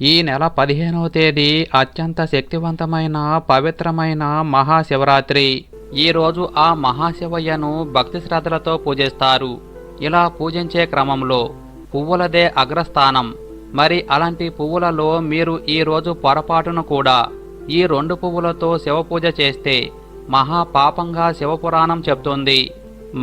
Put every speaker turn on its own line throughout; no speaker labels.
ఈ నెల పదిహేనవ తేదీ అత్యంత శక్తివంతమైన పవిత్రమైన మహాశివరాత్రి. ఈరోజు ఆ మహాశివయ్యను భక్తి శ్రద్ధలతో పూజిస్తారు. ఇలా పూజించే క్రమంలో పువ్వులదే అగ్రస్థానం. మరి అలాంటి పువ్వులలో మీరు ఈరోజు పొరపాటును కూడా ఈ రెండు పువ్వులతో శివపూజ చేస్తే మహా పాపంగా శివపురాణం చెప్తుంది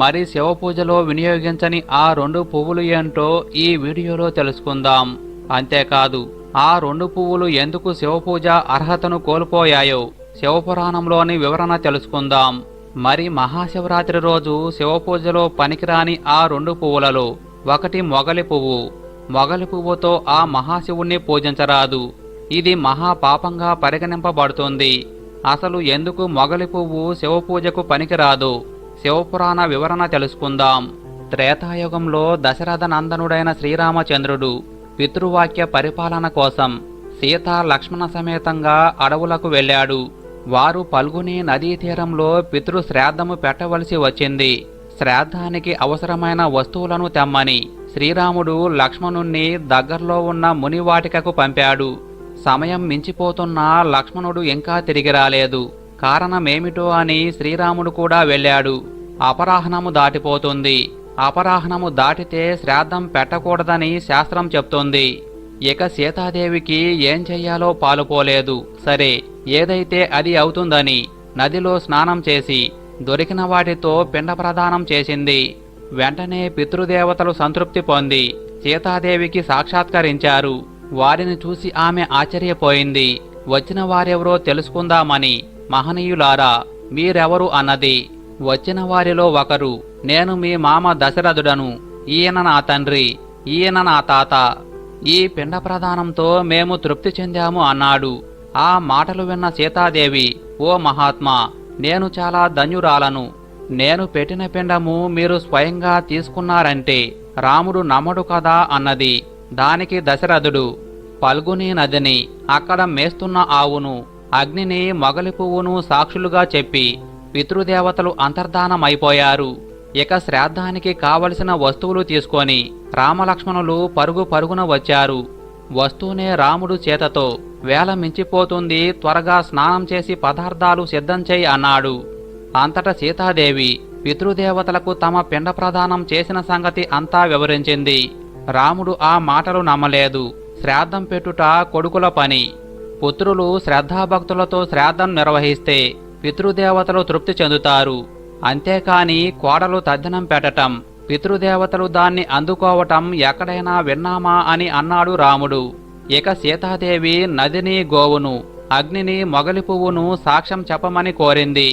మరి శివపూజలో వినియోగించని ఆ రెండు పువ్వులు ఏంటో ఈ వీడియోలో తెలుసుకుందాం. అంతేకాదు ఆ రెండు పువ్వులు ఎందుకు శివపూజ అర్హతను కోల్పోయాయో శివపురాణంలోని వివరణ తెలుసుకుందాం. మరి మహాశివరాత్రి రోజు శివపూజలో పనికిరాని ఆ రెండు పువ్వులలో ఒకటి మొగలి పువ్వు మొగలి పువ్వుతో ఆ మహాశివుణ్ణి పూజించరాదు. ఇది మహాపాపంగా పరిగణింపబడుతుంది. అసలు ఎందుకు మొగలి పువ్వు శివపూజకు పనికిరాదు? శివపురాణ వివరణ తెలుసుకుందాం. త్రేతాయుగంలో దశరథ నందనుడైన శ్రీరామచంద్రుడు పితృవాక్య పరిపాలన కోసం సీత లక్ష్మణ సమేతంగా అడవులకు వెళ్ళాడు. వారు పల్గుని నదీ తీరంలో పితృ శ్రాద్ధము పెట్టవలసి వచ్చింది. శ్రాద్ధానికి అవసరమైన వస్తువులను తెమ్మని శ్రీరాముడు లక్ష్మణుణ్ణి దగ్గర్లో ఉన్న మునివాటికకు పంపాడు. సమయం మించిపోతున్న లక్ష్మణుడు ఇంకా తిరిగి రాలేదు. కారణమేమిటో అని శ్రీరాముడు కూడా వెళ్ళాడు. అపరాహ్నము దాటిపోతుంది. అపరాహ్నము దాటితే శ్రాద్ధం పెట్టకూడదని శాస్త్రం చెప్తోంది. ఇక సీతాదేవికి ఏం చెయ్యాలో పాలుపోలేదు. సరే ఏదైతే అది అవుతుందని నదిలో స్నానం చేసి దొరికిన వాటితో పిండ ప్రదానం చేసింది. వెంటనే పితృదేవతలు సంతృప్తి పొంది సీతాదేవికి సాక్షాత్కరించారు. వారిని చూసి ఆమె ఆశ్చర్యపోయింది. వచ్చిన వారెవరో తెలుసుకుందామని మహనీయులారా మీరెవరు అన్నది? వచ్చిన వారిలో ఒకరు నేను మీ మామ దశరథుడను ఈయన నా తండ్రి ఈయన నా తాత. ఈ పిండ ప్రదానంతో మేము తృప్తి చెందాము అన్నాడు. ఆ మాటలు విన్న సీతాదేవి ఓ మహాత్మా నేను చాలా ధన్యురాలను నేను పెట్టిన పిండము మీరు స్వయంగా తీసుకున్నారంటే రాముడు నమ్మడు కదా అన్నది. దానికి దశరథుడు పల్గుని నదిని అక్కడ మేస్తున్న ఆవును అగ్నిని మొగలి పువ్వును సాక్షులుగా చెప్పి పితృదేవతలు అంతర్ధానమైపోయారు. ఇక శ్రాద్ధానికి కావలసిన వస్తువులు తీసుకొని రామలక్ష్మణులు పరుగు పరుగున వచ్చారు. వస్తూనే రాముడు చేతతో వేల మించిపోతుంది త్వరగా స్నానం చేసి పదార్థాలు సిద్ధం చేయి అన్నాడు. అంతట సీతాదేవి పితృదేవతలకు తమ పిండ ప్రదానం చేసిన సంగతి అంతా వివరించింది. రాముడు ఆ మాటలు నమ్మలేదు. శ్రాద్ధం పెట్టుట కొడుకుల పని. పుత్రులు శ్రద్ధాభక్తులతో శ్రాద్ధం నిర్వహిస్తే పితృదేవతలు తృప్తి చెందుతారు. అంతేకాని కోడలు తద్దనం పెట్టటం పితృదేవతలు దాన్ని అందుకోవటం ఎక్కడైనా విన్నామా అని అన్నాడు రాముడు. ఇక సీతాదేవి నదిని గోవును అగ్నిని మొగలి పువ్వును సాక్ష్యం చెప్పమని కోరింది.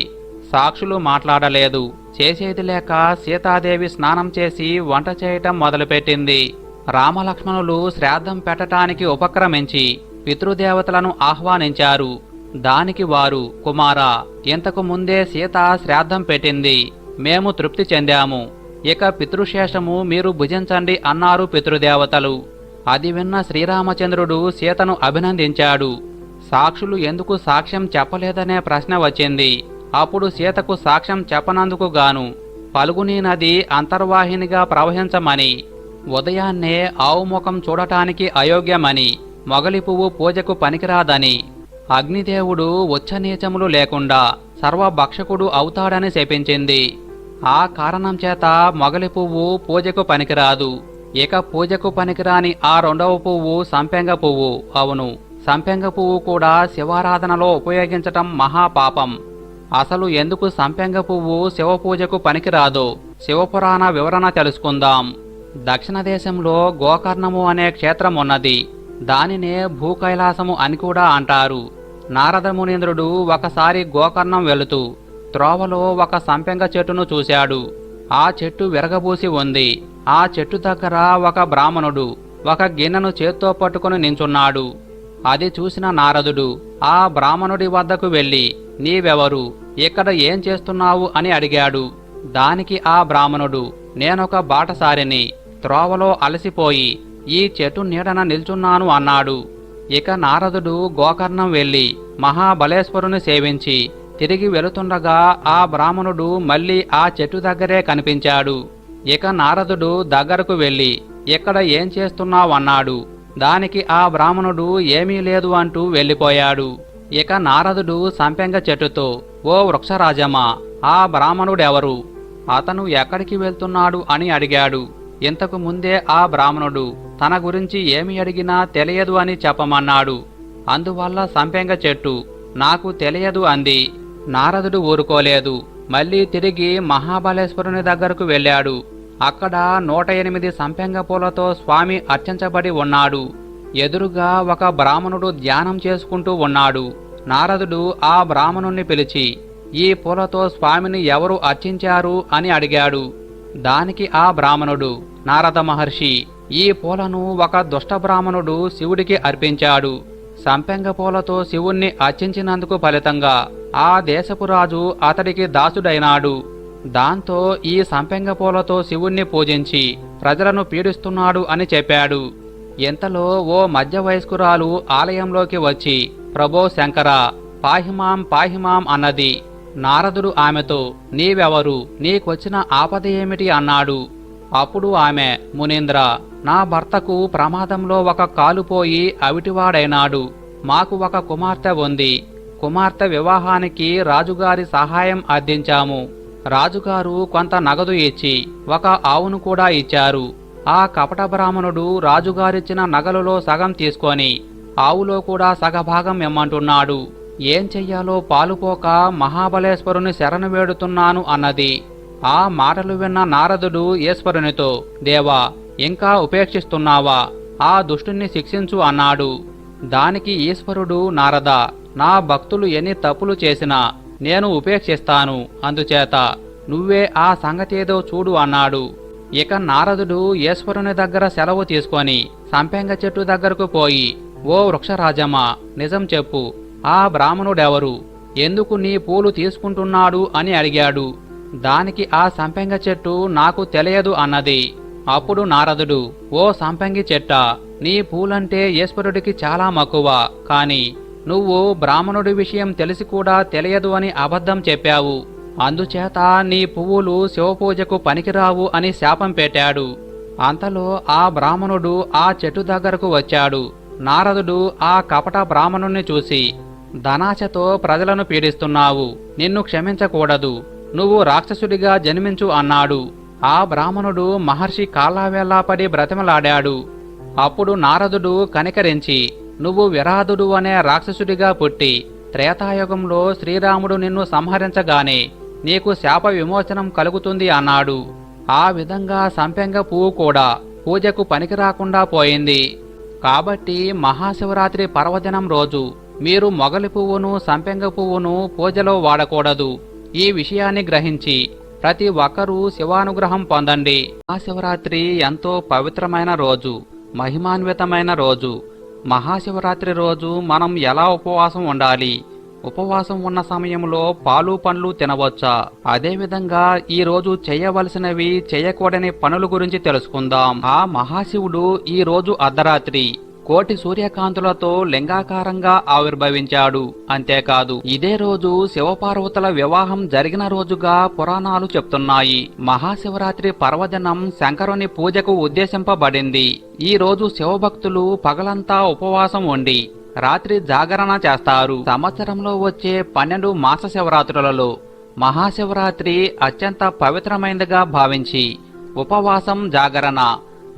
సాక్షులు మాట్లాడలేదు. చేసేది లేక సీతాదేవి స్నానం చేసి వంట చేయటం మొదలుపెట్టింది. రామలక్ష్మణులు శ్రాద్ధం పెట్టటానికి ఉపక్రమించి పితృదేవతలను ఆహ్వానించారు. దానికి వారు కుమారా ఇంతకు ముందే సీత శ్రాద్ధం పెట్టింది మేము తృప్తి చెందాము. ఇక పితృశేషము మీరు భుజించండి అన్నారు పితృదేవతలు. అది విన్న శ్రీరామచంద్రుడు సీతను అభినందించాడు. సాక్షులు ఎందుకు సాక్ష్యం చెప్పలేదనే ప్రశ్న వచ్చింది. అప్పుడు సీతకు సాక్ష్యం చెప్పనందుకు గాను పలుగుని నది అంతర్వాహినిగా ప్రవహించమని ఉదయాన్నే ఆవుముఖం చూడటానికి అయోగ్యమని మొగలి పువ్వు పూజకు పనికిరాదని అగ్నిదేవుడు ఉచ్చనీచములు లేకుండా సర్వభక్షకుడు అవుతాడని శపించింది. ఆ కారణం చేత మొగలి పువ్వు పూజకు పనికిరాదు. ఇక పూజకు పనికిరాని ఆ రెండవ పువ్వు సంపెంగ పువ్వు. అవును సంపెంగ పువ్వు కూడా శివారాధనలో ఉపయోగించటం మహాపాపం. అసలు ఎందుకు సంపెంగ పువ్వు శివ పూజకు శివపురాణ వివరణ తెలుసుకుందాం. దక్షిణ దేశంలో గోకర్ణము అనే క్షేత్రం ఉన్నది దానినే భూకైలాసము అని కూడా అంటారు. నారద మునీంద్రుడు ఒకసారి గోకర్ణం వెళుతూ త్రోవలో ఒక సంపెంగ చెట్టును చూశాడు. ఆ చెట్టు విరగబూసి ఉంది. ఆ చెట్టు దగ్గర ఒక బ్రాహ్మణుడు ఒక గిన్నెను చేత్తో పట్టుకుని నించున్నాడు. అది చూసిన నారదుడు ఆ బ్రాహ్మణుడి వద్దకు వెళ్ళి నీవెవరు? ఇక్కడ ఏం చేస్తున్నావు? అని అడిగాడు. దానికి ఆ బ్రాహ్మణుడు నేనొక బాటసారిని త్రోవలో అలసిపోయి ఈ చెట్టు నీడన నిల్చున్నాను అన్నాడు. ఇక నారదుడు గోకర్ణం వెళ్ళి మహాబలేశ్వరుని సేవించి తిరిగి వెళుతుండగా ఆ బ్రాహ్మణుడు మళ్ళీ ఆ చెట్టు దగ్గరే కనిపించాడు. ఇక నారదుడు దగ్గరకు వెళ్ళి ఇక్కడ ఏం చేస్తున్నావన్నాడు దానికి ఆ బ్రాహ్మణుడు ఏమీ లేదు అంటూ వెళ్ళిపోయాడు. ఇక నారదుడు సంపెంగ చెట్టుతో ఓ వృక్షరాజమా ఆ బ్రాహ్మణుడెవరు? అతను ఎక్కడికి వెళ్తున్నాడు? అని అడిగాడు. ఇంతకు ముందే ఆ బ్రాహ్మణుడు తన గురించి ఏమి అడిగినా తెలియదు అని చెప్పమన్నాడు. అందువల్ల సంపెంగ చెట్టు నాకు తెలియదు అంది. నారదుడు ఊరుకోలేదు. మళ్ళీ తిరిగి మహాబలేశ్వరుని దగ్గరకు వెళ్ళాడు. అక్కడ నూట ఎనిమిది సంపెంగ పూలతో స్వామి అర్చించబడి ఉన్నాడు. ఎదురుగా ఒక బ్రాహ్మణుడు ధ్యానం చేసుకుంటూ ఉన్నాడు. నారదుడు ఆ బ్రాహ్మణుణ్ణి పిలిచి ఈ పూలతో స్వామిని ఎవరు అర్చించారు? అని అడిగాడు. దానికి ఆ బ్రాహ్మణుడు నారద మహర్షి ఈ పూలను ఒక దుష్ట బ్రాహ్మణుడు శివుడికి అర్పించాడు. సంపెంగ పూలతో శివుణ్ణి అర్చించినందుకు ఫలితంగా ఆ దేశపు రాజు అతడికి దాసుడైనాడు. దాంతో ఈ సంపెంగ పూలతో శివుణ్ణి పూజించి ప్రజలను పీడిస్తున్నాడు అని చెప్పాడు. ఇంతలో ఓ మధ్య వయస్కురాలు ఆలయంలోకి వచ్చి ప్రభో శంకర పాహిమాం పాహిమాం అన్నది. నారదుడు ఆమెతో నీవెవరు? నీకొచ్చిన ఆపద ఏమిటి? అన్నాడు. అప్పుడు ఆమె మునీంద్ర నా భర్తకు ప్రమాదంలో ఒక కాలుపోయి అవిటివాడైనాడు. మాకు ఒక కుమార్తె ఉంది. కుమార్తె వివాహానికి రాజుగారి సహాయం అందించాము రాజుగారు కొంత నగదు ఇచ్చి ఒక ఆవును కూడా ఇచ్చారు. ఆ కపట బ్రాహ్మణుడు రాజుగారిచ్చిన నగలులో సగం తీసుకొని ఆవులో కూడా సగభాగం ఇమ్మంటున్నాడు. ఏం చెయ్యాలో పాలుపోక మహాబలేశ్వరుని శరణు వేడుతున్నాను అన్నది. ఆ మాటలు విన్న నారదుడు ఈశ్వరునితో దేవా ఇంకా ఉపేక్షిస్తున్నావా? ఆ దుష్టుని శిక్షించు అన్నాడు. దానికి ఈశ్వరుడు నారద నా భక్తులు ఎన్ని తప్పులు చేసినా నేను ఉపేక్షిస్తాను. అందుచేత నువ్వే ఆ సంగతేదో చూడు అన్నాడు. ఇక నారదుడు ఈశ్వరుని దగ్గర సెలవు తీసుకొని సంపెంగ చెట్టు దగ్గరకు పోయి ఓ వృక్షరాజమా నిజం చెప్పు ఆ బ్రాహ్మణుడెవరు? ఎందుకు నీ పూలు తీసుకుంటున్నాడు? అని అడిగాడు. దానికి ఆ సంపెంగ చెట్టు నాకు తెలియదు అన్నది. అప్పుడు నారదుడు ఓ సంపెంగి చెట్ట నీ పూలంటే ఈశ్వరుడికి చాలా మక్కువ. కాని నువ్వు బ్రాహ్మణుడి విషయం తెలిసి కూడా తెలియదు అని అబద్ధం చెప్పావు. అందుచేత నీ పువ్వులు శివపూజకు పనికిరావు అని శాపం పెట్టాడు. అంతలో ఆ బ్రాహ్మణుడు ఆ చెట్టు దగ్గరకు వచ్చాడు. నారదుడు ఆ కపట బ్రాహ్మణుణ్ణి చూసి ధనాశతో ప్రజలను పీడిస్తున్నావు. నిన్ను క్షమించకూడదు. నువ్వు రాక్షసుడిగా జన్మించు అన్నాడు. ఆ బ్రాహ్మణుడు మహర్షి కాళ్ళావేళ్ళా బ్రతిమలాడాడు. అప్పుడు నారదుడు కనికరించి నువ్వు విరాధుడు అనే రాక్షసుడిగా పుట్టి త్రేతాయుగంలో శ్రీరాముడు నిన్ను సంహరించగానే నీకు శాప విమోచనం కలుగుతుంది అన్నాడు. ఆ విధంగా సంపెంగ పువ్వు కూడా పూజకు పనికిరాకుండా పోయింది. కాబట్టి మహాశివరాత్రి పర్వదినం రోజు మీరు మొగలి పువ్వును సంపెంగ పువ్వును పూజలో వాడకూడదు. ఈ విషయాన్ని గ్రహించి ప్రతి ఒక్కరూ శివానుగ్రహం పొందండి. మహాశివరాత్రి ఎంతో పవిత్రమైన రోజు మహిమాన్వితమైన రోజు. మహాశివరాత్రి రోజు మనం ఎలా ఉపవాసం ఉండాలి? ఉపవాసం ఉన్న సమయంలో పాలు పండ్లు తినవచ్చా? అదేవిధంగా ఈ రోజు చేయవలసినవి చేయకూడని పనుల గురించి తెలుసుకుందాం. ఆ మహాశివుడు ఈ రోజు అర్ధరాత్రి. కోటి సూర్యకాంతులతో లింగాకారంగా ఆవిర్భవించాడు. అంతేకాదు ఇదే రోజు శివపార్వతుల వివాహం జరిగిన రోజుగా పురాణాలు చెప్తున్నాయి. మహాశివరాత్రి పర్వదినం శంకరుని పూజకు ఉద్దేశింపబడింది. ఈ రోజు శివభక్తులు పగలంతా ఉపవాసం ఉండి రాత్రి జాగరణ చేస్తారు. సంవత్సరంలో వచ్చే పన్నెండు మాస శివరాత్రులలో మహాశివరాత్రి అత్యంత పవిత్రమైనదిగా భావించి ఉపవాసం జాగరణ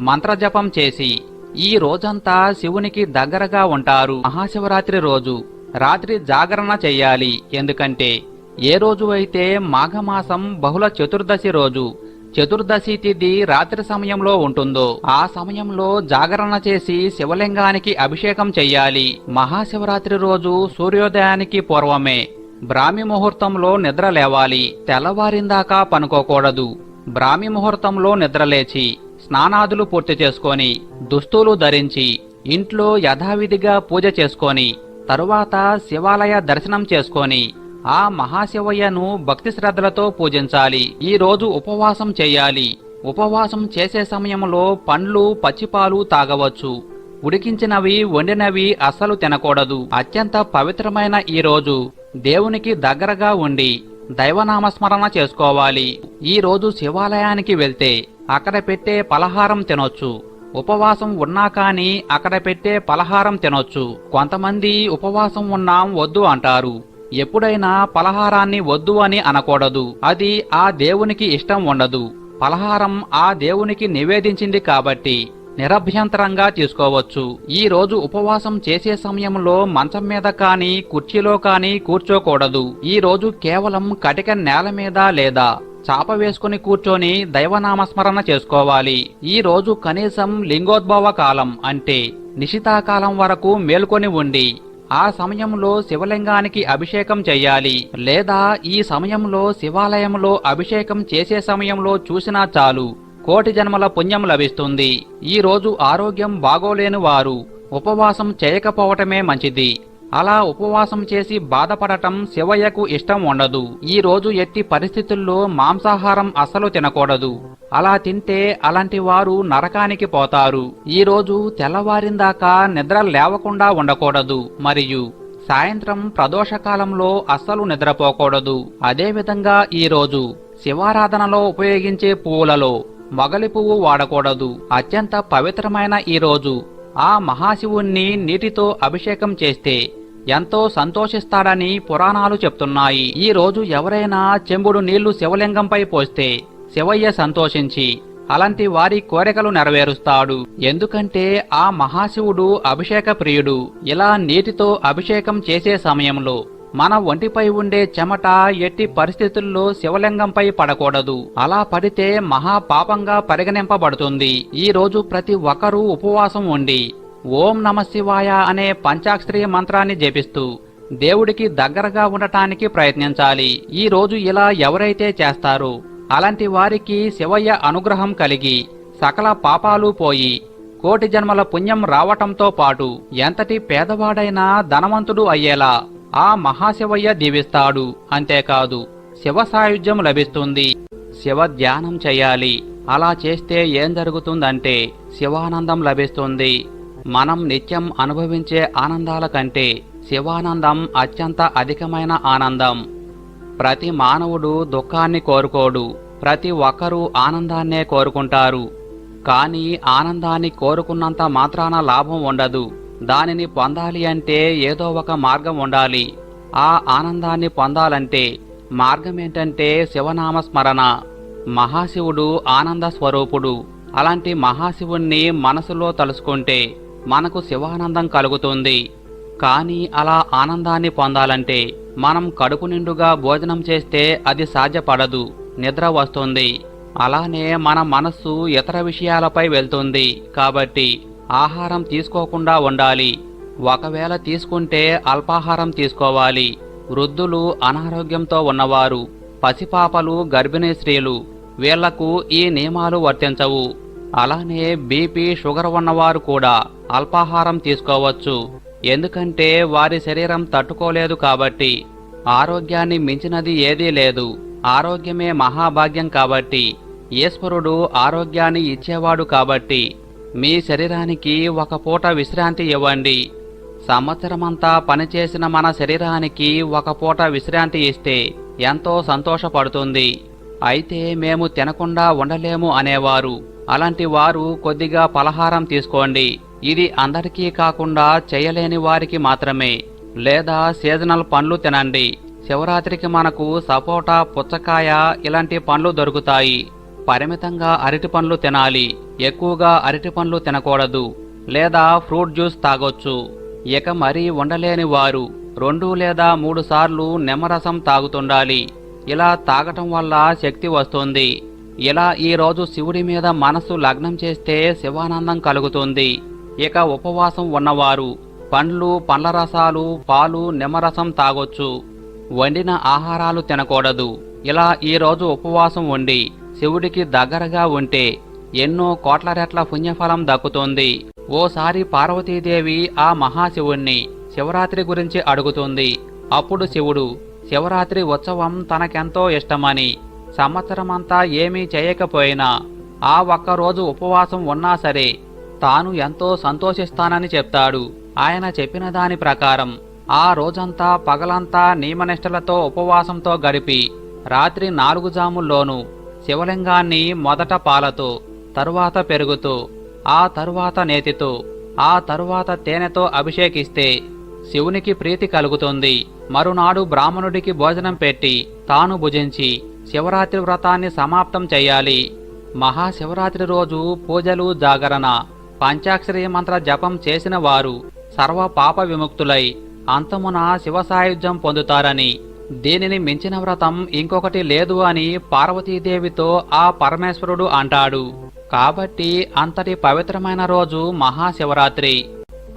మంత్రజపం చేసి ఈ రోజంతా శివునికి దగ్గరగా ఉంటారు మహాశివరాత్రి రోజు. రాత్రి జాగరణ చెయ్యాలి. ఎందుకంటే ఏ రోజు అయితే మాఘమాసం బహుళ చతుర్దశి రోజు చతుర్దశి తిథి రాత్రి సమయంలో ఉంటుందో ఆ సమయంలో జాగరణ చేసి శివలింగానికి అభిషేకం చెయ్యాలి. మహాశివరాత్రి రోజు సూర్యోదయానికి పూర్వమే. బ్రాహ్మి ముహూర్తంలో నిద్ర లేవాలి. తెల్లవారిందాకా పనుకోకూడదు. బ్రాహ్మి ముహూర్తంలో నిద్రలేచి స్నానాదులు పూర్తి చేసుకొని దుస్తులు ధరించి ఇంట్లో యథావిధిగా పూజ చేసుకొని తరువాత శివాలయ దర్శనం చేసుకొని ఆ మహాశివయ్యను భక్తి శ్రద్ధలతో పూజించాలి. ఈ రోజు ఉపవాసం చేయాలి. ఉపవాసం చేసే సమయంలో పండ్లు పచ్చిపాలు తాగవచ్చు. ఉడికించినవి వండినవి అస్సలు తినకూడదు. అత్యంత పవిత్రమైన ఈ రోజు. దేవునికి దగ్గరగా ఉండి దైవనామస్మరణ చేసుకోవాలి. ఈ రోజు శివాలయానికి వెళ్తే అక్కడ పెట్టే పలహారం తినొచ్చు. ఉపవాసం ఉన్నా కానీ అక్కడ పెట్టే పలహారం తినొచ్చు. కొంతమంది ఉపవాసం ఉన్నాం వద్దు అంటారు. ఎప్పుడైనా పలహారాన్ని వద్దు అని అనకూడదు. అది ఆ దేవునికి ఇష్టం ఉండదు. పలహారం ఆ దేవునికి నివేదించింది కాబట్టి నిరభ్యంతరంగా తీసుకోవచ్చు. ఈ రోజు ఉపవాసం చేసే సమయంలో మంచం మీద కానీ కుర్చీలో కానీ కూర్చోకూడదు. ఈ రోజు కేవలం కటిక నేల మీద లేదా చాప వేసుకుని కూర్చొని దైవనామస్మరణ చేసుకోవాలి. ఈ రోజు కనీసం లింగోద్భవ కాలం అంటే నిశితాకాలం వరకు మేల్కొని ఉండి ఆ సమయంలో శివలింగానికి అభిషేకం చెయ్యాలి. లేదా ఈ సమయంలో శివాలయంలో అభిషేకం చేసే సమయంలో చూసినా చాలు. కోటి జన్మల పుణ్యం లభిస్తుంది. ఈ రోజు ఆరోగ్యం బాగోలేని వారు ఉపవాసం చేయకపోవటమే మంచిది. అలా ఉపవాసం చేసి బాధపడటం శివయ్యకు ఇష్టం ఉండదు. ఈ రోజు ఎట్టి పరిస్థితుల్లో మాంసాహారం అస్సలు తినకూడదు. అలా తింటే అలాంటి వారు నరకానికి పోతారు. ఈ రోజు తెల్లవారిందాకా నిద్ర లేవకుండా ఉండకూడదు. మరియు సాయంత్రం ప్రదోషకాలంలో అస్సలు నిద్రపోకూడదు. అదేవిధంగా ఈరోజు శివారాధనలో ఉపయోగించే పువ్వులలో మొగలి పువ్వు వాడకూడదు. అత్యంత పవిత్రమైన ఈ రోజు. ఆ మహాశివుణ్ణి నీటితో అభిషేకం చేస్తే ఎంతో సంతోషిస్తాడని పురాణాలు చెప్తున్నాయి. ఈ రోజు ఎవరైనా చెంబుడు నీళ్ళు శివలింగంపై పోస్తే శివయ్య సంతోషించి అలాంటి వారి కోరికలు నెరవేరుస్తాడు. ఎందుకంటే ఆ మహాశివుడు అభిషేక ప్రియుడు ఇలా నీటితో అభిషేకం చేసే సమయంలో మన ఒంటిపై ఉండే చెమట ఎట్టి పరిస్థితుల్లో శివలింగంపై పడకూడదు. అలా పడితే మహా పాపంగా పరిగణింపబడుతుంది. ఈ రోజు ప్రతి ఒక్కరూ ఉపవాసం ఉండి ఓం నమ శివాయ అనే పంచాక్షరి మంత్రాన్ని జపిస్తూ దేవుడికి దగ్గరగా ఉండటానికి ప్రయత్నించాలి. ఈ రోజు ఇలా ఎవరైతే చేస్తారో అలాంటి వారికి శివయ్య అనుగ్రహం కలిగి సకల పాపాలు పోయి కోటి జన్మల పుణ్యం రావటంతో పాటు ఎంతటి పేదవాడైనా ధనవంతుడు అయ్యేలా ఆ మహాశివయ్య దీవిస్తాడు. అంతేకాదు శివ సాయుధ్యం లభిస్తుంది. శివ ధ్యానం చేయాలి. అలా చేస్తే ఏం జరుగుతుందంటే శివానందం లభిస్తుంది. మనం నిత్యం అనుభవించే ఆనందాల కంటే శివానందం అత్యంత అధికమైన ఆనందం. ప్రతి మానవుడు దుఃఖాన్ని కోరుకోడు. ప్రతి ఒక్కరూ ఆనందాన్నే కోరుకుంటారు. కానీ ఆనందాన్ని కోరుకున్నంత మాత్రాన లాభం ఉండదు. దానిని పొందాలి అంటే ఏదో ఒక మార్గం ఉండాలి. ఆ ఆనందాన్ని పొందాలంటే మార్గం ఏంటంటే శివనామ స్మరణ మహాశివుడు ఆనంద స్వరూపుడు. అలాంటి మహాశివుణ్ణి మనసులో తలుసుకుంటే మనకు శివానందం కలుగుతుంది. కానీ అలా ఆనందాన్ని పొందాలంటే మనం కడుపు నిండుగా భోజనం చేస్తే అది సాధ్యపడదు నిద్ర వస్తుంది. అలానే మన మనస్సు ఇతర విషయాలపై వెళ్తుంది కాబట్టి ఆహారం తీసుకోకుండా ఉండాలి. ఒకవేళ తీసుకుంటే అల్పాహారం తీసుకోవాలి. వృద్ధులు అనారోగ్యంతో ఉన్నవారు పసిపాపలు గర్భిణీ స్త్రీలు వీళ్ళకు ఈ నియమాలు వర్తించవు. అలానే బీపీ షుగర్ ఉన్నవారు కూడా అల్పాహారం తీసుకోవచ్చు. ఎందుకంటే వారి శరీరం తట్టుకోలేదు కాబట్టి ఆరోగ్యాన్ని మించినది ఏదీ లేదు. ఆరోగ్యమే మహాభాగ్యం కాబట్టి ఈశ్వరుడు ఆరోగ్యాన్ని ఇచ్చేవాడు కాబట్టి మీ శరీరానికి ఒక పూట విశ్రాంతి ఇవ్వండి. సంవత్సరమంతా పనిచేసిన మన శరీరానికి ఒక పూట విశ్రాంతి ఇస్తే ఎంతో సంతోషపడుతుంది. అయితే మేము తినకుండా ఉండలేము అనేవారు. అలాంటి వారు కొద్దిగా పలహారం తీసుకోండి. ఇది అందరికీ కాకుండా చేయలేని వారికి మాత్రమే. లేదా సీజనల్ పండ్లు తినండి. శివరాత్రికి మనకు సపోటా పుచ్చకాయ ఇలాంటి పండ్లు దొరుకుతాయి. పరిమితంగా అరటి పండ్లు తినాలి. ఎక్కువగా అరటి పండ్లు తినకూడదు. లేదా ఫ్రూట్ జ్యూస్ తాగొచ్చు. ఇక మరీ ఉండలేని వారు రెండు లేదా మూడు సార్లు నిమ్మరసం తాగుతుండాలి. ఇలా తాగటం వల్ల శక్తి వస్తుంది. ఇలా ఈ రోజు శివుడి మీద మనసు లగ్నం చేస్తే శివానందం కలుగుతుంది. ఇక ఉపవాసం ఉన్నవారు పండ్లు పండ్ల రసాలు పాలు నిమ్మరసం తాగొచ్చు. వండిన ఆహారాలు తినకూడదు. ఇలా ఈ రోజు ఉపవాసం ఉండి శివుడికి దగ్గరగా ఉంటే ఎన్నో కోట్ల రెట్ల పుణ్యఫలం దక్కుతుంది. ఓసారి పార్వతీదేవి ఆ మహాశివుణ్ణి శివరాత్రి గురించి అడుగుతుంది. అప్పుడు శివుడు శివరాత్రి ఉత్సవం తనకెంతో ఇష్టమని సంవత్సరమంతా ఏమీ చేయకపోయినా ఆ ఒక్కరోజు ఉపవాసం ఉన్నా సరే తాను ఎంతో సంతోషిస్తానని చెప్తాడు. ఆయన చెప్పిన దాని ప్రకారం ఆ రోజంతా పగలంతా నియమనిష్టలతో ఉపవాసంతో గడిపి రాత్రి నాలుగు జాముల్లోనూ శివలింగాన్ని మొదట పాలతో తరువాత పెరుగుతూ ఆ తరువాత నేతితో ఆ తరువాత తేనెతో అభిషేకిస్తే శివునికి ప్రీతి కలుగుతుంది. మరునాడు బ్రాహ్మణుడికి భోజనం పెట్టి తాను భుజించి శివరాత్రి వ్రతాన్ని సమాప్తం చేయాలి. మహాశివరాత్రి రోజు పూజలు జాగరణ పంచాక్షరి మంత్ర జపం చేసిన వారు సర్వ పాప విముక్తులై అంతమున శివ సాయుధ్యం పొందుతారని దీనిని మించిన వ్రతం ఇంకొకటి లేదు అని పార్వతీదేవితో ఆ పరమేశ్వరుడు అంటాడు. కాబట్టి అంతటి పవిత్రమైన రోజు మహాశివరాత్రి.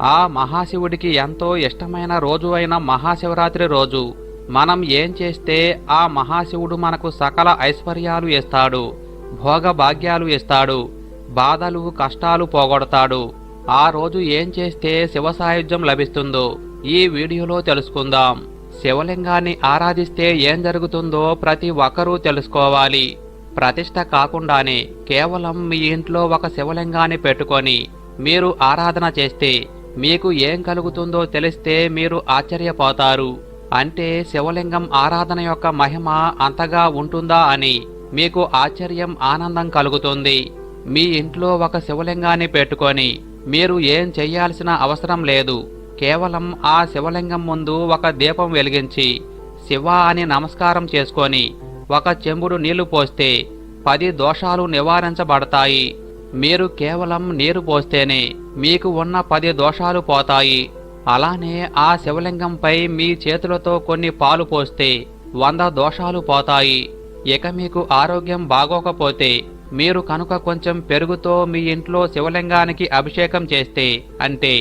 ఆ మహాశివుడికి ఎంతో ఇష్టమైన రోజు అయిన మహాశివరాత్రి రోజు. మనం ఏం చేస్తే ఆ మహాశివుడు మనకు సకల ఐశ్వర్యాలు ఇస్తాడు భోగభాగ్యాలు ఇస్తాడు బాధలు కష్టాలు పోగొడతాడు. ఆ రోజు ఏం చేస్తే శివ సాయుధ్యం లభిస్తుందో ఈ వీడియోలో తెలుసుకుందాం. శివలింగాన్ని ఆరాధిస్తే ఏం జరుగుతుందో ప్రతి ఒక్కరూ తెలుసుకోవాలి. ప్రతిష్ట కాకుండానే కేవలం మీ ఇంట్లో ఒక శివలింగాన్ని పెట్టుకొని మీరు ఆరాధన చేస్తే మీకు ఏం కలుగుతుందో తెలిస్తే మీరు ఆశ్చర్యపోతారు. అంటే శివలింగం ఆరాధన యొక్క మహిమ అంతగా ఉంటుందా అని మీకు ఆశ్చర్యం ఆనందం కలుగుతుంది. మీ ఇంట్లో ఒక శివలింగాన్ని పెట్టుకొని మీరు ఏం చెయ్యాల్సిన అవసరం లేదు. కేవలం ఆ శివలింగం ముందు ఒక దీపం వెలిగించి శివ అని నమస్కారం చేసుకొని ఒక చెంబుడు నీళ్ళు పోస్తే పది దోషాలు నివారించబడతాయి. మీరు కేవలం నీరు పోస్తేనే మీకు ఉన్న పది దోషాలు పోతాయి. అలానే ఆ శివలింగంపై మీ చేతులతో కొన్ని పాలు పోస్తే వంద దోషాలు పోతాయి. ఇక మీకు ఆరోగ్యం బాగోకపోతే మీరు కనుక కొంచెం పెరుగుతో మీ ఇంట్లో శివలింగానికి అభిషేకం చేస్తే అంటే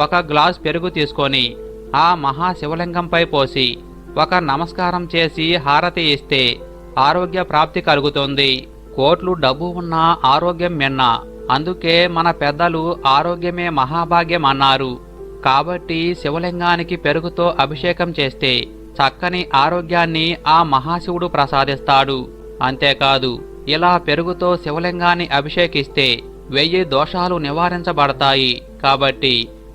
ఒక గ్లాస్ పెరుగు తీసుకొని ఆ మహా శివలింగంపై పోసి ఒక నమస్కారం చేసి హారతి ఇస్తే ఆరోగ్య ప్రాప్తి కలుగుతుంది. కోట్లు డబ్బు ఉన్న ఆరోగ్యం మిన్న అందుకే మన పెద్దలు ఆరోగ్యమే మహాభాగ్యం అన్నారు. కాబట్టి శివలింగానికి పెరుగుతో అభిషేకం చేస్తే చక్కని ఆరోగ్యాన్ని ఆ మహాశివుడు ప్రసాదిస్తాడు. అంతేకాదు ఇలా పెరుగుతో శివలింగాన్ని అభిషేకిస్తే వెయ్యి దోషాలు నివారించబడతాయి. కాబట్టి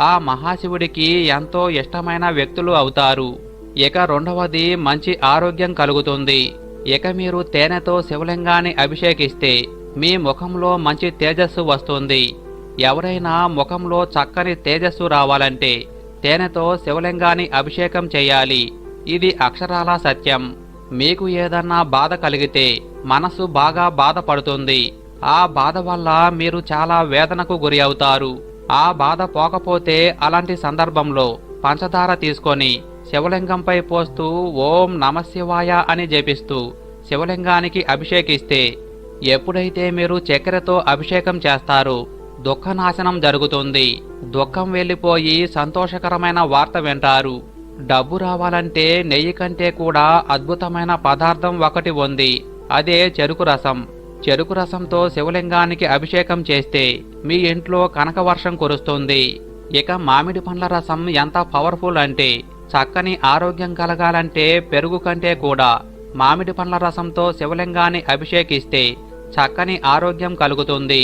ఆ మహాశివుడికి ఎంతో ఇష్టమైన వ్యక్తులు అవుతారు. ఇక రెండవది మంచి ఆరోగ్యం కలుగుతుంది. ఇక మీరు తేనెతో శివలింగాన్ని అభిషేకిస్తే మీ ముఖంలో మంచి తేజస్సు వస్తుంది. ఎవరైనా ముఖంలో చక్కని తేజస్సు రావాలంటే తేనెతో శివలింగాన్ని అభిషేకం చేయాలి. ఇది అక్షరాల సత్యం. మీకు ఏదన్నా బాధ కలిగితే మనసు బాగా బాధపడుతుంది. ఆ బాధ వల్ల మీరు చాలా వేదనకు గురి అవుతారు. ఆ బాధ పోకపోతే అలాంటి సందర్భంలో పంచదార తీసుకొని శివలింగంపై పోస్తూ ఓం నమశివాయ అని జపిస్తూ శివలింగానికి అభిషేకిస్తే ఎప్పుడైతే మీరు చక్కెరతో అభిషేకం చేస్తారు దుఃఖనాశనం జరుగుతుంది. దుఃఖం వెళ్ళిపోయి సంతోషకరమైన వార్త వింటారు. డబ్బు రావాలంటే నెయ్యి కంటే కూడా అద్భుతమైన పదార్థం ఒకటి ఉంది. అదే చెరుకు రసం. చెరుకు రసంతో శివలింగానికి అభిషేకం చేస్తే మీ ఇంట్లో కనకవర్షం కురుస్తుంది. ఇక మామిడి పండ్ల రసం ఎంత పవర్ఫుల్ అంటే చక్కని ఆరోగ్యం కలగాలంటే పెరుగు కంటే కూడా మామిడి పండ్ల రసంతో శివలింగాన్ని అభిషేకిస్తే చక్కని ఆరోగ్యం కలుగుతుంది.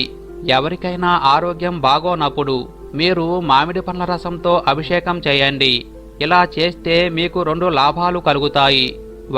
ఎవరికైనా ఆరోగ్యం బాగోనప్పుడు మీరు మామిడి పండ్ల రసంతో అభిషేకం చేయండి. ఇలా చేస్తే మీకు రెండు లాభాలు కలుగుతాయి.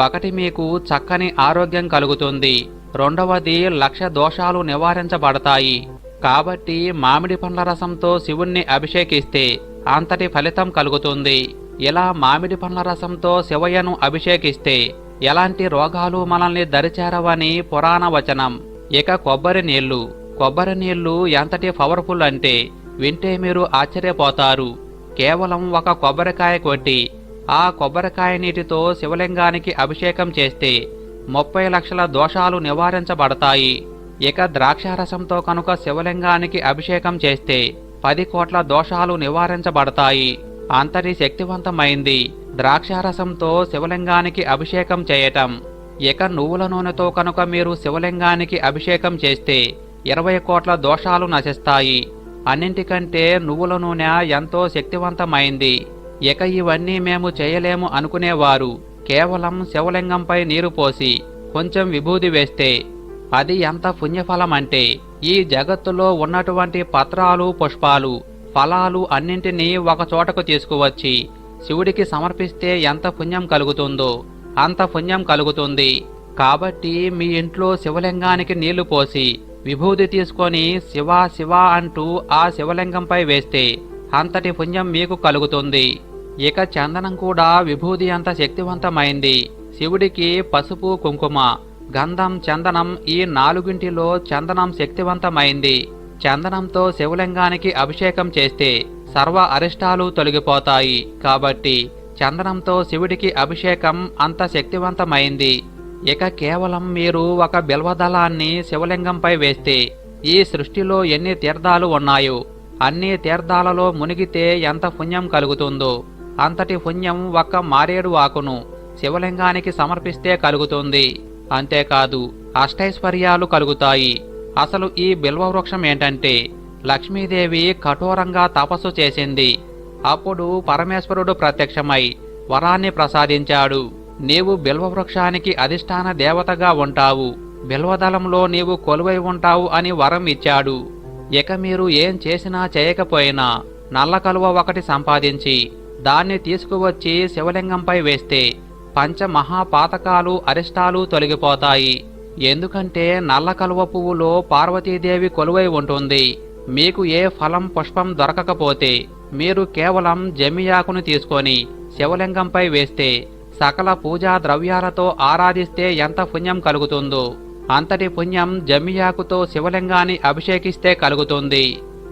ఒకటి మీకు చక్కని ఆరోగ్యం కలుగుతుంది. రెండవది లక్ష దోషాలు నివారించబడతాయి. కాబట్టి మామిడి పండ్ల రసంతో శివుణ్ణి అభిషేకిస్తే అంతటి ఫలితం కలుగుతుంది. ఇలా మామిడి పండ్ల రసంతో శివయ్యను అభిషేకిస్తే ఎలాంటి రోగాలు మనల్ని దరిచేరవని పురాణ వచనం. ఇక కొబ్బరి నీళ్ళు కొబ్బరి నీళ్ళు ఎంతటి పవర్ఫుల్ అంటే వింటే మీరు ఆశ్చర్యపోతారు. కేవలం ఒక కొబ్బరికాయ కొట్టి ఆ కొబ్బరికాయ నీటితో శివలింగానికి అభిషేకం చేస్తే ముప్పై లక్షల దోషాలు నివారించబడతాయి. ఇక ద్రాక్షారసంతో కనుక శివలింగానికి అభిషేకం చేస్తే పది కోట్ల దోషాలు నివారించబడతాయి. అంతటి శక్తివంతమైంది ద్రాక్షారసంతో శివలింగానికి అభిషేకం చేయటం. ఇక నువ్వుల నూనెతో కనుక మీరు శివలింగానికి అభిషేకం చేస్తే ఇరవై కోట్ల దోషాలు నశిస్తాయి. అన్నింటికంటే నువ్వుల నూనె ఎంతో శక్తివంతమైంది. ఇక ఇవన్నీ మేము చేయలేము అనుకునేవారు. కేవలం శివలింగంపై నీరు పోసి కొంచెం విభూది వేస్తే అది ఎంత పుణ్యఫలం అంటే ఈ జగత్తులో ఉన్నటువంటి పత్రాలు పుష్పాలు ఫలాలు అన్నింటినీ ఒక చోటకు తీసుకువచ్చి శివుడికి సమర్పిస్తే ఎంత పుణ్యం కలుగుతుందో అంత పుణ్యం కలుగుతుంది. కాబట్టి మీ ఇంట్లో శివలింగానికి నీళ్ళు పోసి విభూది తీసుకొని శివ శివ అంటూ ఆ శివలింగంపై వేస్తే అంతటి పుణ్యం మీకు కలుగుతుంది. ఇక చందనం కూడా విభూది అంత శక్తివంతమైంది. శివుడికి పసుపు కుంకుమ గంధం చందనం ఈ నాలుగింటిలో చందనం శక్తివంతమైంది. చందనంతో శివలింగానికి అభిషేకం చేస్తే సర్వ అరిష్టాలు తొలగిపోతాయి. కాబట్టి చందనంతో శివుడికి అభిషేకం అంత శక్తివంతమైంది. ఇక కేవలం మీరు ఒక బిల్వదళాన్ని శివలింగంపై వేస్తే ఈ సృష్టిలో ఎన్ని తీర్థాలు ఉన్నాయో అన్ని తీర్థాలలో మునిగితే ఎంత పుణ్యం కలుగుతుందో. అంతటి పుణ్యం ఒక్క మారేడు ఆకును శివలింగానికి సమర్పిస్తే కలుగుతుంది. అంతేకాదు అష్టైశ్వర్యాలు కలుగుతాయి. అసలు ఈ బిల్వవృక్షం ఏంటంటే లక్ష్మీదేవి కఠోరంగా తపస్సు చేసింది. అప్పుడు పరమేశ్వరుడు ప్రత్యక్షమై వరాన్ని ప్రసాదించాడు. నీవు బిల్వవృక్షానికి అధిష్టాన దేవతగా ఉంటావు. బిల్వదళంలో నీవు కొలువై ఉంటావు అని వరం ఇచ్చాడు. ఇక మీరు ఏం చేసినా చేయకపోయినా నల్ల కలువ ఒకటి సంపాదించి దాన్ని తీసుకువచ్చి శివలింగంపై వేస్తే పంచమహాపాతకాలు అరిష్టాలు తొలగిపోతాయి. ఎందుకంటే నల్ల కలువ పువ్వులో పార్వతీదేవి కొలువై ఉంటుంది. మీకు ఏ ఫలం పుష్పం దొరకకపోతే మీరు కేవలం జమియాకును తీసుకొని శివలింగంపై వేస్తే సకల పూజా ద్రవ్యాలతో ఆరాధిస్తే ఎంత పుణ్యం కలుగుతుందో. అంతటి పుణ్యం జమియాకుతో శివలింగాన్ని అభిషేకిస్తే కలుగుతుంది.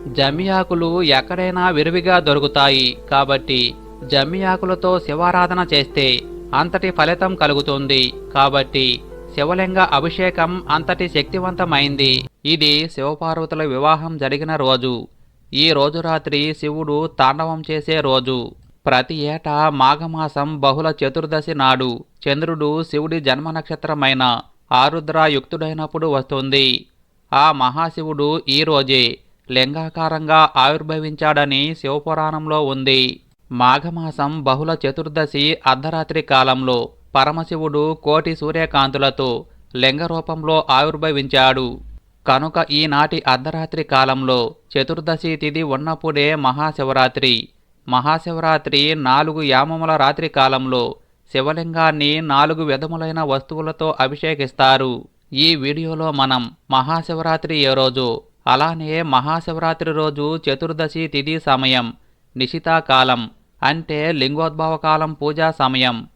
జమియాకులు ఎక్కడైనా విరివిగా దొరుకుతాయి. కాబట్టి జమియాకులతో శివారాధన చేస్తే అంతటి ఫలితం కలుగుతుంది. కాబట్టి శివలింగ అభిషేకం అంతటి శక్తివంతమైంది. ఇది శివపార్వతుల వివాహం జరిగిన రోజు. ఈ రోజు రాత్రి శివుడు తాండవం చేసే రోజు. ప్రతి ఏటా మాఘమాసం బహుళ చతుర్దశి నాడు చంద్రుడు శివుడి జన్మ నక్షత్రమైన ఆరుద్ర యుక్తుడైనప్పుడు వస్తుంది. ఆ మహాశివుడు ఈ రోజే లింగాకారంగా ఆవిర్భవించాడని శివపురాణంలో ఉంది. మాఘమాసం బహుళ చతుర్దశి అర్ధరాత్రి కాలంలో పరమశివుడు కోటి సూర్యకాంతులతో లింగ రూపంలో ఆవిర్భవించాడు. కనుక ఈనాటి అర్ధరాత్రి కాలంలో చతుర్దశి తిథి ఉన్నప్పుడే మహాశివరాత్రి. మహాశివరాత్రి నాలుగు యామముల రాత్రి కాలంలో శివలింగాన్ని నాలుగు విధములైన వస్తువులతో అభిషేకిస్తారు. ఈ వీడియోలో మనం మహాశివరాత్రి ఏ రోజు అలానే మహాశివరాత్రి రోజు చతుర్దశి తిథి సమయం నిశితాకాలం అంటే లింగోద్భవ కాలం పూజా సమయం.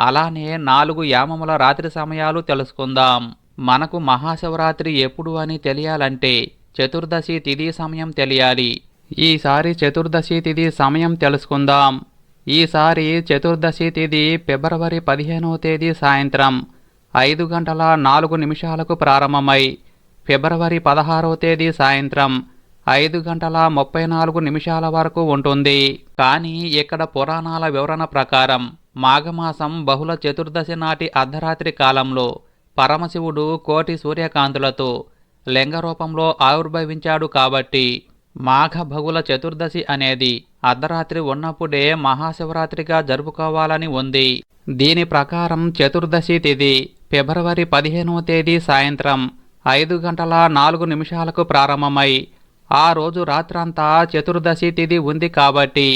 అలానే నాలుగు యామముల రాత్రి సమయాలు తెలుసుకుందాం. మనకు మహాశివరాత్రి ఎప్పుడు అని తెలియాలంటే చతుర్దశి తిథి సమయం తెలియాలి. ఈసారి చతుర్దశి తిథి సమయం తెలుసుకుందాం. ఈసారి చతుర్దశి తిథి ఫిబ్రవరి పదిహేనవ తేదీ సాయంత్రం ఐదు గంటల నాలుగు నిమిషాలకు ప్రారంభమై ఫిబ్రవరి పదహారవ తేదీ సాయంత్రం ఐదు గంటల ముప్పై నాలుగు నిమిషాల వరకు ఉంటుంది. కానీ ఇక్కడ పురాణాల వివరణ ప్రకారం మాఘమాసం బహుళ చతుర్దశి నాటి అర్ధరాత్రి కాలంలో పరమశివుడు కోటి సూర్యకాంతులతో లింగ రూపంలో ఆవిర్భవించాడు కాబట్టి మాఘ బహుళ చతుర్దశి అనేది అర్ధరాత్రి ఉన్నప్పుడే మహాశివరాత్రిగా జరుపుకోవాలని ఉంది. దీని ప్రకారం చతుర్దశి తిథి ఫిబ్రవరి పదిహేనవ తేదీ సాయంత్రం ఐదు గంటల నాలుగు నిమిషాలకు ప్రారంభమై ఆ రోజు రాత్రంతా చతుర్దశి తిథి ఉంది కాబట్టి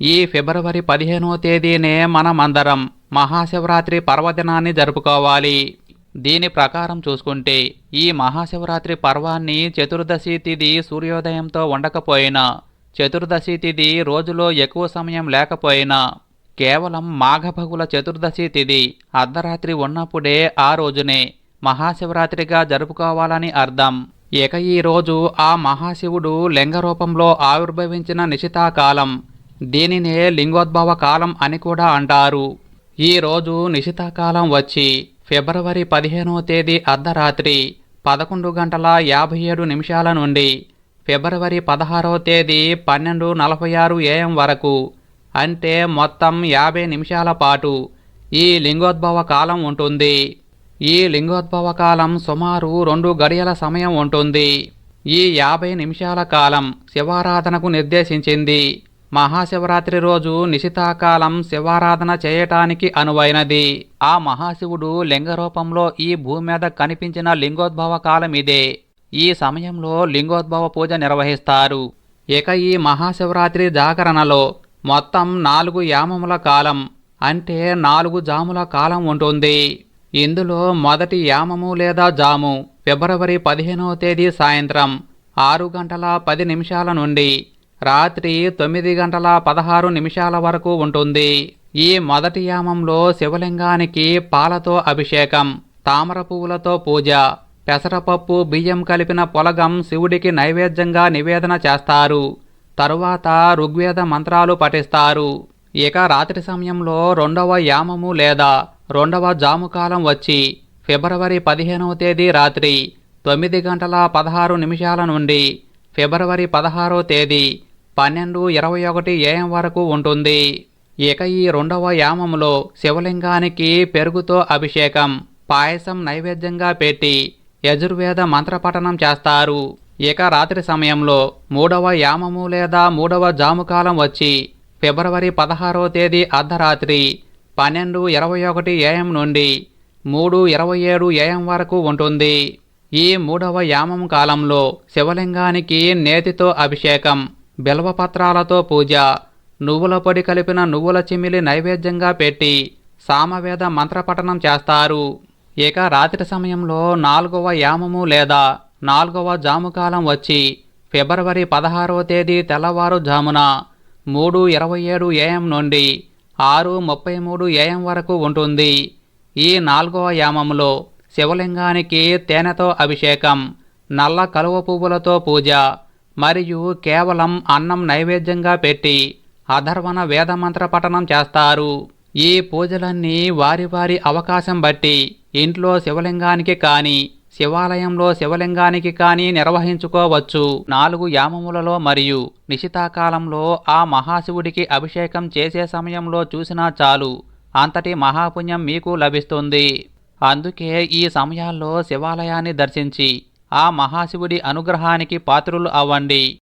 ఈ ఫిబ్రవరి పదిహేనవ తేదీనే మనమందరం మహాశివరాత్రి పర్వదినాన్ని జరుపుకోవాలి. దీని ప్రకారం చూసుకుంటే ఈ మహాశివరాత్రి పర్వాన్ని చతుర్దశి తిథి సూర్యోదయంతో ఉండకపోయినా చతుర్దశి తిథి రోజులో ఎక్కువ సమయం లేకపోయినా కేవలం మాఘభగుల చతుర్దశి తిథి అర్ధరాత్రి ఉన్నప్పుడే ఆ రోజునే మహాశివరాత్రిగా జరుపుకోవాలని అర్థం. ఇక ఈ రోజు ఆ మహాశివుడు లింగ రూపంలో ఆవిర్భవించిన నిశితాకాలం దీనినే లింగోద్భవ కాలం అని కూడా అంటారు. ఈరోజు నిశితాకాలం వచ్చి ఫిబ్రవరి పదిహేనవ తేదీ అర్ధరాత్రి పదకొండు గంటల యాభై ఏడు నిమిషాల నుండి ఫిబ్రవరి పదహారవ తేదీ పన్నెండు నలభై ఆరు ఏఎం వరకు. అంటే మొత్తం యాభై నిమిషాల పాటు ఈ లింగోద్భవ కాలం ఉంటుంది. ఈ లింగోద్భవ కాలం సుమారు రెండు గడియల సమయం ఉంటుంది. ఈ యాభై నిమిషాల కాలం శివారాధనకు నిర్దేశించింది. మహాశివరాత్రి రోజు నిశితాకాలం శివారాధన చేయటానికి అనువైనది. ఆ మహాశివుడు లింగ రూపంలో ఈ భూమి మీద కనిపించిన లింగోద్భవ కాలం ఇదే. ఈ సమయంలో లింగోద్భవ పూజ నిర్వహిస్తారు. ఇక ఈ మహాశివరాత్రి జాగరణలో మొత్తం నాలుగు యామముల కాలం అంటే నాలుగు జాముల కాలం ఉంటుంది. ఇందులో మొదటి యామము లేదా జాము ఫిబ్రవరి పదిహేనవ తేదీ సాయంత్రం ఆరు గంటల పది నిమిషాల నుండి రాత్రి తొమ్మిది గంటల పదహారు నిమిషాల వరకు ఉంటుంది. ఈ మొదటి యామంలో శివలింగానికి పాలతో అభిషేకం తామర పువ్వులతో పూజ పెసరపప్పు బియ్యం కలిపిన పొలగం శివుడికి నైవేద్యంగా నివేదన చేస్తారు. తరువాత ఋగ్వేద మంత్రాలు పఠిస్తారు. ఇక రాత్రి సమయంలో రెండవ యామము లేదా రెండవ జాముకాలం వచ్చి ఫిబ్రవరి పదిహేనవ తేదీ రాత్రి తొమ్మిది గంటల పదహారు నిమిషాల నుండి ఫిబ్రవరి పదహారో తేదీ పన్నెండు ఇరవై ఒకటి ఏఎం వరకు ఉంటుంది. ఇక ఈ రెండవ యామములో శివలింగానికి పెరుగుతో అభిషేకం పాయసం నైవేద్యంగా పెట్టి యజుర్వేద మంత్రపఠనం చేస్తారు. ఇక రాత్రి సమయంలో మూడవ యామము లేదా మూడవ జాముకాలం వచ్చి ఫిబ్రవరి పదహారో తేదీ అర్ధరాత్రి పన్నెండు ఇరవై ఒకటి ఏఎం నుండి మూడు ఇరవై ఏడు ఏఎం వరకు ఉంటుంది. ఈ మూడవ యామం కాలంలో శివలింగానికి నేతితో అభిషేకం బిల్వపత్రాలతో పూజ నువ్వుల పొడి కలిపిన నువ్వుల చిమిలి నైవేద్యంగా పెట్టి సామవేద మంత్రపఠనం చేస్తారు. ఇక రాత్రి సమయంలో నాలుగవ యామము లేదా నాలుగవ జాముకాలం వచ్చి ఫిబ్రవరి పదహారవ తేదీ తెల్లవారుజామున మూడు ఇరవై ఏడు ఏఎం నుండి ఆరు ముప్పై మూడు ఏఎం వరకు ఉంటుంది. ఈ నాలుగవ యామంలో శివలింగానికి తేనెతో అభిషేకం నల్ల కలువ పువ్వులతో పూజ మరియు కేవలం అన్నం నైవేద్యంగా పెట్టి అధర్వణ వేదమంత్ర పఠనం చేస్తారు. ఈ పూజలన్నీ వారి వారి అవకాశం బట్టి ఇంట్లో శివలింగానికి కానీ శివాలయంలో శివలింగానికి కానీ నిర్వహించుకోవచ్చు. నాలుగు యామములలో మరియు నిశితాకాలంలో ఆ మహాశివుడికి అభిషేకం చేసే సమయంలో చూసినా చాలు. అంతటి మహాపుణ్యం మీకు లభిస్తుంది. అందుకే ఈ సమయాల్లో శివాలయాన్ని దర్శించి ఆ మహాశివుడి అనుగ్రహానికి పాత్రులు అవ్వండి.